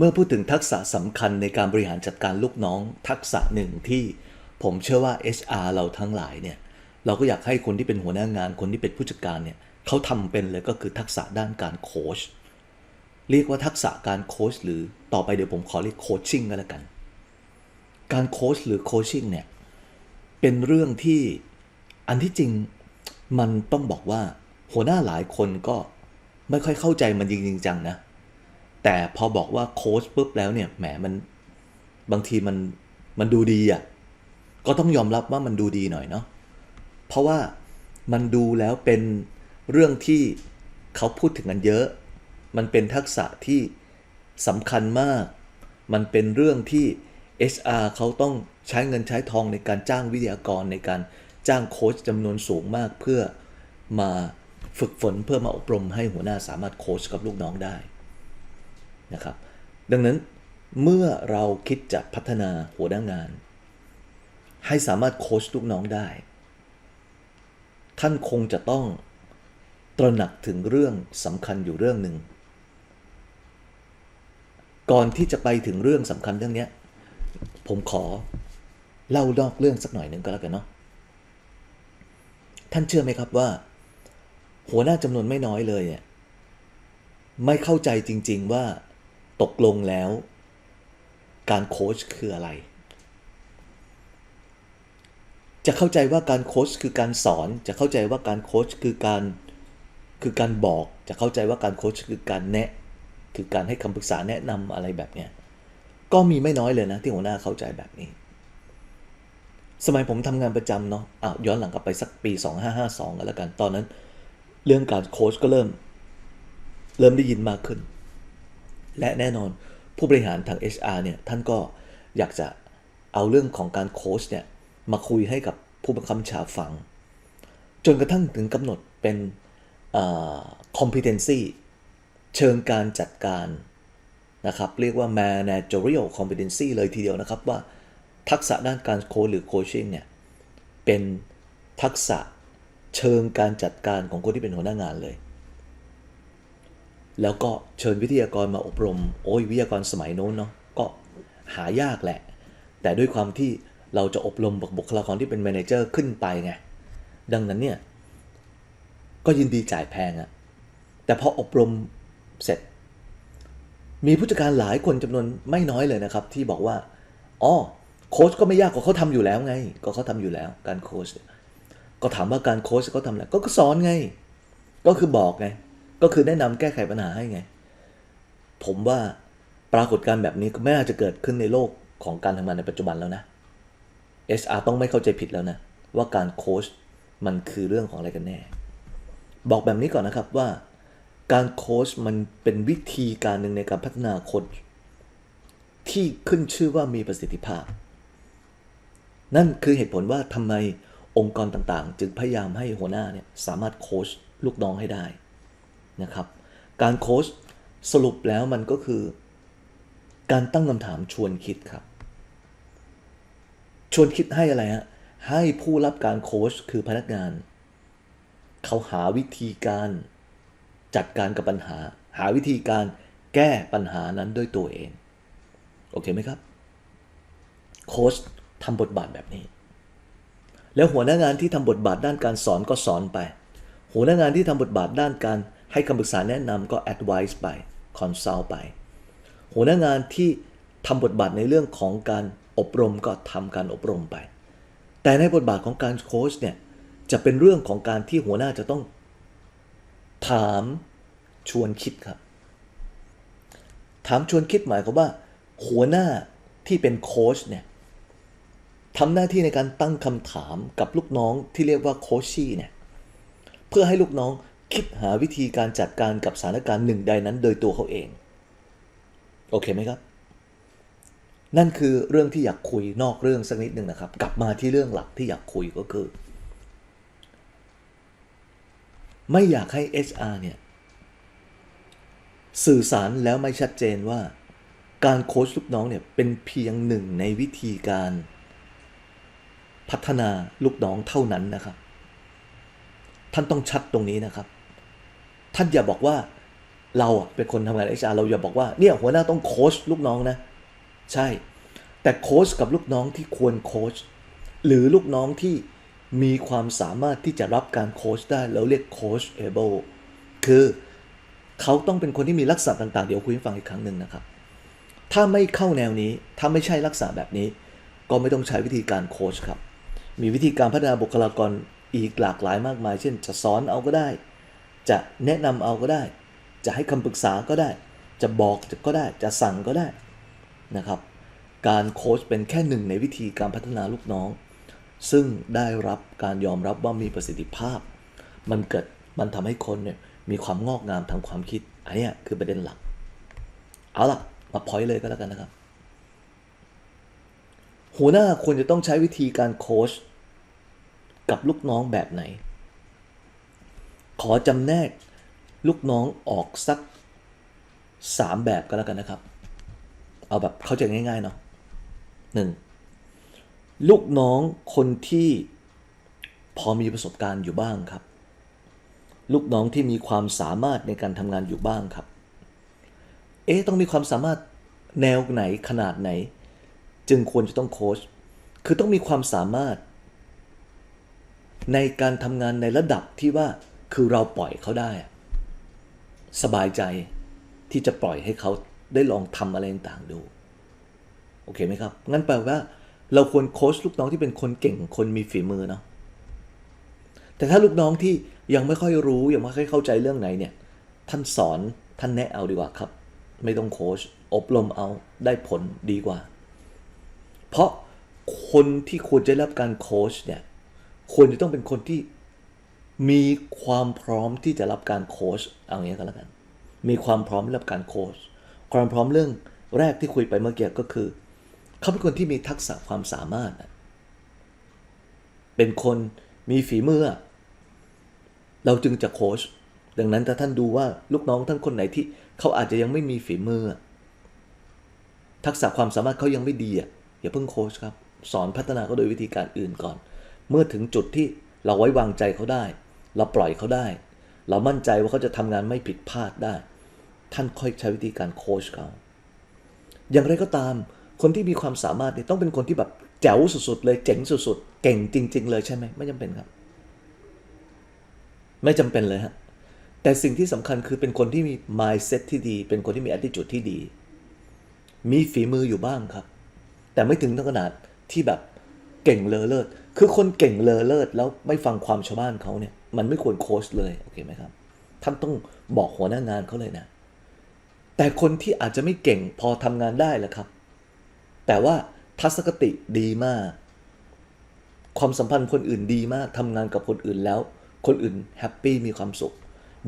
เมื่อพูดถึงทักษะสำคัญในการบริหารจัดการลูกน้อง ทักษะหนึ่งที่ผมเชื่อว่า HR เราทั้งหลายเนี่ยเราก็อยากให้คนที่เป็นหัวหน้างานคนที่เป็นผู้จัดการเนี่ยเขาทำเป็นเลยก็คือทักษะด้านการโค้ชเรียกว่าทักษะการโค้ชหรือต่อไปเดี๋ยวผมขอเรียกโคชชิ่งก็แล้วกัน การโค้ชหรือโคชชิ่งเนี่ยเป็นเรื่องที่อันที่จริงมันต้องบอกว่า หัวหน้าหลายคนก็ไม่ค่อยเข้าใจมันจริงๆจังนะ แต่พอบอกว่าโค้ชปุ๊บแล้วเนี่ยแหมมันบางทีมันมันดูดีอะ่ะก็ต้องยอมรับว่ามันดูดีหน่อยเนาะเพราะว่ามันดูแล้วเป็นเรื่องที่เขาพูดถึงกันเยอะ มันเป็นทักษะที่สำคัญมาก มันเป็นเรื่องที่ HR เขาต้องใช้เงินใช้ทองในการจ้างวิทยากรในการจ้างโค้ชจำนวนสูงมากเพื่อมาฝึกฝนเพื่อมาอบรมให้หัวหน้าสามารถโค้ชกับลูกน้องได้ นะครับ ดังนั้นเมื่อเราคิดจะพัฒนาหัวหน้างาน ให้สามารถโค้ชลูกน้องได้ ท่านคงจะต้องตระหนักถึงเรื่องสำคัญอยู่เรื่องหนึ่ง ก่อนที่จะไปถึงเรื่องสำคัญเรื่องนี้ผมขอเล่านอกเรื่องสักหน่อยหนึ่งก็แล้วกันเนาะ ท่านเชื่อไหมครับว่า หัวหน้าจำนวนไม่น้อยเลยเนี่ยไม่เข้าใจจริง ๆว่า ตกลงแล้ว การโค้ชคืออะไร จะเข้าใจว่าการโค้ชคือการสอน จะเข้าใจว่าการโค้ชคือการคือการบอก จะเข้าใจว่าการโค้ชคือการแนะ คือการให้คำปรึกษาแนะนำอะไรแบบเนี้ย ก็มีไม่น้อยเลยนะที่หัวหน้าเข้าใจแบบนี้ สมัยผมทำงานประจำเนาะอ้าวย้อนหลังกลับไปสักปี 2552กันแล้วกัน ตอนนั้น เรื่องการโค้ชก็เริ่ม เริ่มได้ยินมากขึ้น และแน่นอนผู้บริหารทาง HR เนี่ยท่านก็อยากจะเอาเรื่องของการโค้ชเนี่ยมาคุยให้กับผู้บังคับบัญชาฟัง จนกระทั่งถึงกำหนดเป็น competency เชิงการจัดการนะครับเรียกว่า managerial competency เลยทีเดียวนะครับว่าทักษะด้านการโค้ชหรือ coaching เนี่ยเป็นทักษะเชิงการจัดการของคนที่เป็นหัวหน้างานเลย แล้วก็เชิญวิทยากรมาอบรม โอ้ยวิทยากรสมัยโน้นเนาะก็หายากแหละ แต่ด้วยความที่เราจะอบรมบุคลากรที่เป็นแมเนเจอร์ขึ้นไปไงดังนั้นเนี่ยก็ยินดีจ่ายแพงอะแต่พออบรมเสร็จ มีผู้จัดการหลายคนจำนวนไม่น้อยเลยนะครับ ที่บอกว่าอ๋อโค้ชก็ไม่ยากกว่าเขาทำอยู่แล้วไง ก็เขาทำอยู่แล้ว การโค้ชก็ถามว่าการโค้ชเขาทำอะไรก็สอนไง ก็คือบอกไง ก็คือแนะนำแก้ไขปัญหาให้ไง ผมว่าปรากฏการณ์แบบนี้ไม่น่าจะเกิดขึ้นในโลกของการทำงานในปัจจุบันแล้วนะ HR ต้องไม่เข้าใจผิดแล้วนะ ว่าการโค้ชมันคือเรื่องของอะไรกันแน่ บอกแบบนี้ก่อนนะครับว่าการโค้ชมันเป็นวิธีการหนึ่งในการพัฒนาคนที่ขึ้นชื่อว่ามีประสิทธิภาพ นั่นคือเหตุผลว่าทำไมองค์กรต่างๆ จึงพยายามให้หัวหน้าเนี่ยสามารถโค้ชลูกน้องให้ได้ นะครับ การโค้ชสรุปแล้วมันก็คือ การตั้งคำถามชวนคิดครับ ชวนคิดให้อะไรฮะให้ผู้รับการโค้ชคือพนักงาน เขาหาวิธีการจัดการกับปัญหา หาวิธีการแก้ปัญหานั้นด้วยตัวเอง โอเคไหมครับ โค้ชทำบทบาทแบบนี้ แล้วหัวหน้างานที่ทำบทบาทด้านการสอนก็สอนไป หัวหน้างานที่ทำบทบาทด้านการ ให้คำปรึกษาแนะนำก็ advice ไป consult ไป หัวหน้างานที่ทำบทบาทในเรื่องของการอบรมก็ทำการอบรมไป แต่ในบทบาทของการโค้ชเนี่ยจะเป็นเรื่องของการที่หัวหน้าจะต้อง ถามชวนคิดครับ ถามชวนคิดหมายความว่า หัวหน้าที่เป็นโค้ชเนี่ยทำหน้าที่ในการตั้งคำถามกับลูกน้องที่เรียกว่าโคชชี่เนี่ยเพื่อให้ลูกน้อง คิดหาวิธีการจัดการกับสถานการณ์หนึ่งใดนั้นโดยตัวเขาเอง โอเคไหมครับ นั่นคือเรื่องที่อยากคุยนอกเรื่องสักนิดหนึ่งนะครับ กลับมาที่เรื่องหลักที่อยากคุยก็คือ ไม่อยากให้ HR เนี่ยสื่อสารแล้วไม่ชัดเจนว่า การโค้ชลูกน้องเนี่ยเป็นเพียงหนึ่งในวิธีการพัฒนาลูกน้องเท่านั้นนะครับ ท่านต้องชัดตรงนี้นะครับ ท่านอย่าบอกว่าเราอะเป็นคนทำงาน HR เราอย่าบอกว่าเนี่ยหัวหน้าต้องโค้ชลูกน้องนะ ใช่ แต่โค้ชกับลูกน้องที่ควรโค้ชหรือลูกน้องที่มีความสามารถที่จะรับการโค้ชได้เราเรียกโค้ชเอเบิลคือเขาต้องเป็นคนที่มีลักษณะต่าง ๆ เดี๋ยวคุยให้ฟังอีกครั้งหนึ่งนะครับ ถ้าไม่เข้าแนวนี้ถ้าไม่ใช่ลักษณะแบบนี้ ก็ไม่ต้องใช้วิธีการโค้ชครับ มีวิธีการพัฒนาบุคลากรอีกหลากหลายมากมาย เช่น จะสอนเอาก็ได้ จะแนะนำเอาก็ได้ จะให้คำปรึกษาก็ได้ จะบอกก็ได้ จะสั่งก็ได้นะครับ การโค้ชเป็นแค่หนึ่งในวิธีการพัฒนาลูกน้อง ซึ่งได้รับการยอมรับว่ามีประสิทธิภาพ มันเกิดมันทำให้คนเนี่ยมีความงอกงามทางความคิดอันนี้คือประเด็นหลัก เอาล่ะ มาพอยเลยก็แล้วกันนะครับ หัวหน้าควรจะต้องใช้วิธีการโค้ชกับลูกน้องแบบไหน ขอจำแนกลูกน้องออกสักสามแบบก็แล้วกันนะครับ เอาแบบเข้าใจง่ายๆเนาะหนึ่งลูกน้องคนที่พอมีประสบการณ์อยู่บ้างครับ ลูกน้องที่มีความสามารถในการทำงานอยู่บ้างครับ เอ๊ะต้องมีความสามารถแนวไหนขนาดไหน จึงควรจะต้องโค้ชคือต้องมีความสามารถ ในการทำงานในระดับที่ว่า คือเราปล่อยเขาได้ สบายใจที่จะปล่อยให้เขาได้ลองทำอะไรต่างๆดู โอเคไหมครับ งั้นแปลว่า เราควรโค้ชลูกน้องที่เป็นคนเก่งคนมีฝีมือเนาะแต่ถ้าลูกน้องที่ยังไม่ค่อยรู้ยังไม่ค่อยเข้าใจเรื่องไหนเนี่ย ท่านสอนท่านแนะเอาดีกว่าครับ ไม่ต้องโค้ชอบรมเอาได้ผลดีกว่า เพราะคนที่ควรจะรับการโค้ชเนี่ยควรจะต้องเป็นคนที่ มีความพร้อมที่จะรับการโค้ชเอางี้ก็แล้วกัน มีความพร้อมรับการโค้ชความพร้อมเรื่องแรกที่คุยไปเมื่อกี้ก็คือ เขาเป็นคนที่มีทักษะความสามารถอะเป็นคนมีฝีมือ เราจึงจะโค้ชดังนั้นถ้าท่านดูว่าลูกน้องท่านคนไหนที่เขาอาจจะยังไม่มีฝีมือ ทักษะความสามารถเขายังไม่ดีอะอย่าเพิ่งโค้ชครับ สอนพัฒนาเขาโดยวิธีการอื่นก่อน เมื่อถึงจุดที่เราไว้วางใจเขาได้ เราปล่อยเขาได้ เรามั่นใจว่าเขาจะทำงานไม่ผิดพลาดได้ ท่านค่อยใช้วิธีการโค้ชเขาอย่างไรก็ตาม คนที่มีความสามารถเนี่ยต้องเป็นคนที่แบบแจ๋วสุดๆเลยเจ๋งสุดๆ เก่งจริง ๆ เลยใช่ไหมไม่จำเป็นครับ ไม่จำเป็นเลยฮะแต่สิ่งที่สำคัญคือเป็นคนที่มี mindset ที่ดี เป็นคนที่มี attitude ที่ดี มีฝีมืออยู่บ้างครับ แต่ไม่ถึงขนาดที่แบบเก่งเลอเลิศ คือคนเก่งเลอเลิศแล้วไม่ฟังความชาวบ้านเขาเนี่ย มันไม่ควรโค้ชเลยโอเคไหมครับท่านต้องบอกหัวหน้างานเขาเลยนะ แต่คนที่อาจจะไม่เก่งพอทำงานได้แหละครับ แต่ว่าทัศนคติดีมาก ความสัมพันธ์คนอื่นดีมากทำงานกับคนอื่นแล้ว คนอื่นแฮปปี้มีความสุข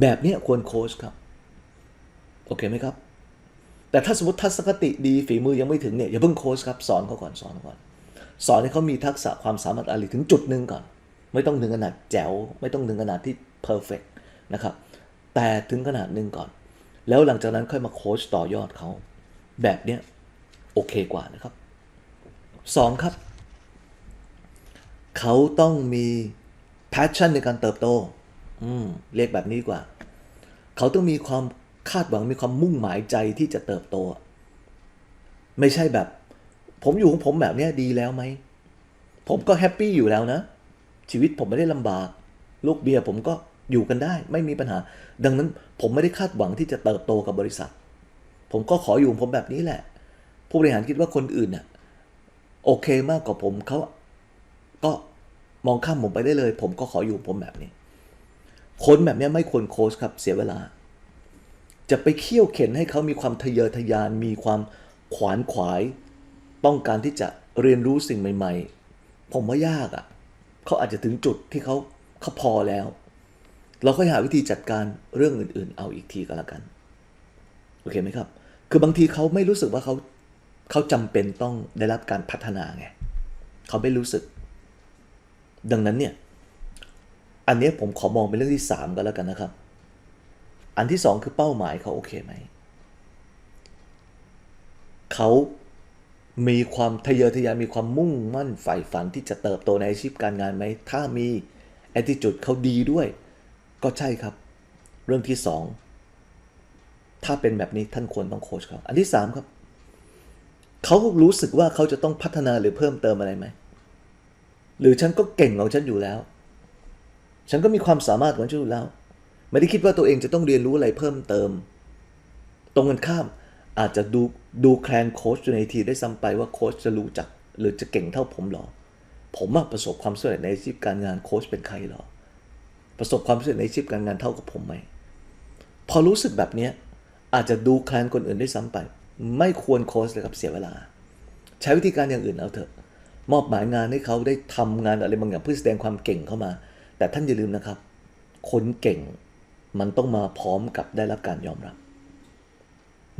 แบบนี้ควรโค้ชครับ โอเคไหมครับ แต่ถ้าสมมติทัศนคติดีฝีมือยังไม่ถึงเนี่ยอย่าเพิ่งโค้ชครับ สอนเขาก่อนสอนก่อน สอนให้เขามีทักษะความสามารถอะไรถึงจุดหนึ่งก่อน ไม่ต้องถึงขนาดแจ๋วไม่ต้องถึงขนาดที่เพอร์เฟกนะครับแต่ถึงขนาดหนึ่งก่อน แล้วหลังจากนั้นค่อยมาโค้ชต่อยอดเขาแบบเนี้ยโอเคกว่านะครับสองครับ เขาต้องมี passion ในการเติบโตอืมเรียกแบบนี้ดีกว่า เขาต้องมีความคาดหวังมีความมุ่งหมายใจที่จะเติบโต ไม่ใช่แบบ ผมอยู่ของผมแบบเนี้ยดีแล้วไหม ผมก็แฮปปี้อยู่แล้วนะ ชีวิตผมไม่ได้ลำบากลูกเบียร์ผมก็อยู่กันได้ ไม่มีปัญหา ดังนั้นผมไม่ได้คาดหวังที่จะเติบโตกับบริษัท ผมก็ขออยู่ผมแบบนี้แหละ ผู้บริหารคิดว่าคนอื่นน่ะโอเคมากกว่าผมเขาก็มองข้ามผมไปได้เลย ผมก็ขออยู่ผมแบบนี้คนแบบนี้ไม่ควรโค้ชครับเสียเวลา จะไปเคี่ยวเข็นให้เขามีความทะเยอทะยานมีความขวานขวาย ต้องการที่จะเรียนรู้สิ่งใหม่ ๆ ผมว่ายากอะ่ะ เขาอาจจะถึงจุดที่เขาเขาพอแล้ว เราก็หาวิธีจัดการเรื่องอื่น ๆ เอาอีกทีก็แล้วกันโอเคไหมครับ คือบางทีเขาไม่รู้สึกว่าเขาเขาจำเป็นต้องได้รับการพัฒนาไงเขาไม่รู้สึก ดังนั้นเนี่ยอันนี้ผมขอมองเป็นเรื่องที่สามก็แล้วกันนะครับ อันที่สองคือเป้าหมายเขาโอเคไหมเขา มีความทะเยอทะยานมีความมุ่งมั่นใฝ่ฝันที่จะเติบโตในอาชีพการงานไหม ถ้ามี attitude เขาดีด้วย ก็ใช่ครับ เรื่องที่สองถ้าเป็นแบบนี้ท่านควรต้องโค้ชเขา อันที่สามครับ เขารู้สึกว่าเขาจะต้องพัฒนาหรือเพิ่มเติมอะไรไหม หรือฉันก็เก่งของฉันอยู่แล้ว ฉันก็มีความสามารถของฉันอยู่แล้ว ไม่ได้คิดว่าตัวเองจะต้องเรียนรู้อะไรเพิ่มเติม ตรงกันข้าม อาจจะดูดูแคลนโค้ชในทีได้ซ้ำไปว่าโค้ชจะรู้จัก หรือจะเก่งเท่าผมหรอ ผมอประสบความสำเร็จในอาชีพการงานโค้ชเป็นใครหรอ ประสบความสำเร็จในอาชีพการงานเท่ากับผมไหม พอรู้สึกแบบนี้อาจจะดูแคลนคนอื่นได้ซ้ำไป ไม่ควรโค้ชเลยครับเสียเวลา ใช้วิธีการอย่างอื่นเอาเถอะ มอบหมายงานให้เขาได้ทำงานอะไรบางอย่างเพื่อแสดงความเก่งเข้ามา แต่ท่านอย่าลืมนะครับ คนเก่งมันต้องมาพร้อมกับได้รับการยอมรับ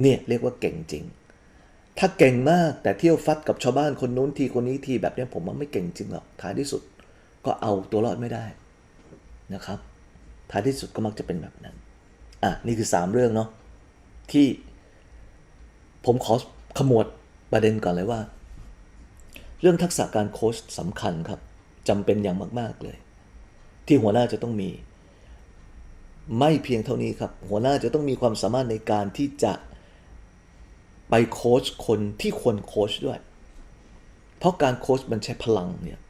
เนี่ยเรียกว่าเก่งจริง ถ้าเก่งมากแต่เที่ยวฟัดกับชาวบ้านคนนู้นทีคนนี้ทีแบบนี้ผมว่าไม่เก่งจริงหรอกท้ายที่สุดก็เอาตัวรอดไม่ได้นะครับ ท้ายที่สุดก็มักจะเป็นแบบนั้น อะ นี่คือ 3 เรื่องเนาะที่ผมขอขมวดประเด็นก่อนเลยว่า เรื่องทักษะการโค้ชสำคัญครับจำเป็นอย่างมาก ๆเลย ที่หัวหน้าจะต้องมี ไม่เพียงเท่านี้ครับ หัวหน้าจะต้องมีความสามารถในการที่จะ ไปโค้ชคนที่ควรโค้ชด้วย เพราะการโค้ชมันใช้พลังเนี่ย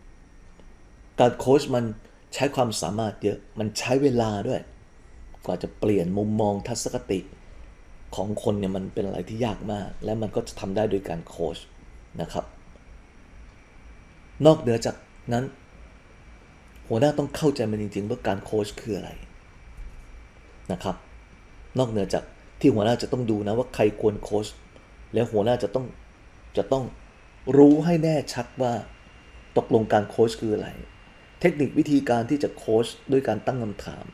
การโค้ชมันใช้ความสามารถเยอะ มันใช้เวลาด้วย กว่าจะเปลี่ยนมุมมองทัศนคติของคนเนี่ยมันเป็นอะไรที่ยากมาก และมันก็จะทำได้โดยการโค้ชนะครับ นอกเหนือจากนั้น หัวหน้าต้องเข้าใจมันจริงๆว่าการโค้ชคืออะไรนะครับ นอกเหนือจากที่หัวหน้าจะต้องดูนะว่าใครควรโค้ช แล้วหัวหน้าจะต้องจะต้องรู้ให้แน่ชัดว่าตกลงการโค้ชคืออะไร เทคนิควิธีการที่จะโค้ชด้วยการตั้งคำถาม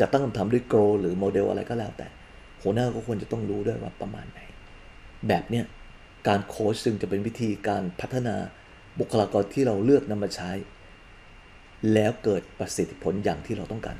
จะตั้งคำถามด้วยโกลหรือโมเดลอะไรก็แล้วแต่ หัวหน้าก็ควรจะต้องรู้ด้วยว่าประมาณไหน แบบเนี้ยการโค้ชซึ่งจะเป็นวิธีการพัฒนาบุคลากรที่เราเลือกนำมาใช้ แล้วเกิดประสิทธิผลอย่างที่เราต้องการ